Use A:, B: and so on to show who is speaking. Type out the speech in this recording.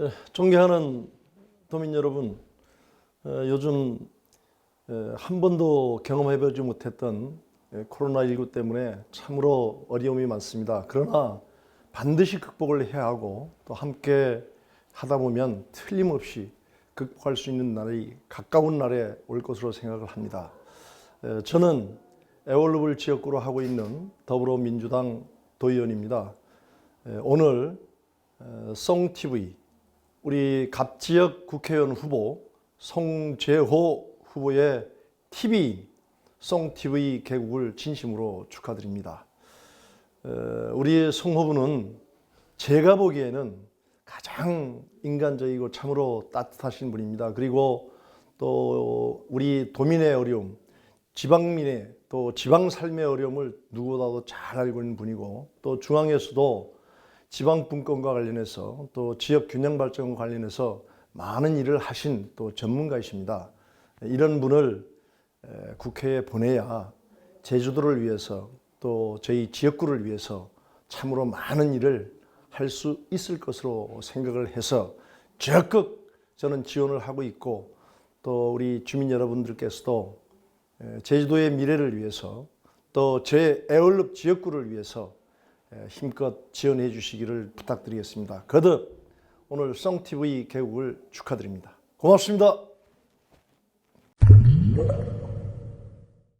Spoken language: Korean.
A: 예, 존경하는 도민 여러분, 어, 요즘 에, 한 번도 경험해보지 못했던 예, 코로나19 때문에 참으로 어려움이 많습니다. 그러나 반드시 극복을 해야 하고 또 함께 하다 보면 틀림없이 극복할 수 있는 날이 가까운 날에 올 것으로 생각을 합니다. 에, 저는 에월루블 지역구로 하고 있는 더불어민주당 도의원입니다. 에, 오늘 어, 송TV 우리 갑 지역 국회의원 후보 송재호 후보의 TV 송TV 개국을 진심으로 축하드립니다. 어, 우리 송 후보는 제가 보기에는 가장 인간적이고 참으로 따뜻하신 분입니다. 그리고 또 우리 도민의 어려움, 지방민의 또 지방 삶의 어려움을 누구보다도 잘 알고 있는 분이고 또 중앙에서도 지방 분권과 관련해서 또 지역 균형 발전과 관련해서 많은 일을 하신 또 전문가이십니다. 이런 분을 에, 국회에 보내야 제주도를 위해서 또 저희 지역구를 위해서 참으로 많은 일을 할 수 있을 것으로 생각을 해서 적극 저는 지원을 하고 있고 또 우리 주민 여러분들께서도 에, 제주도의 미래를 위해서 또 제 애월읍 지역구를 위해서 에, 힘껏 지원해 주시기를 부탁드리겠습니다. 거듭 오늘 썽TV 개국을 축하드립니다. 고맙습니다.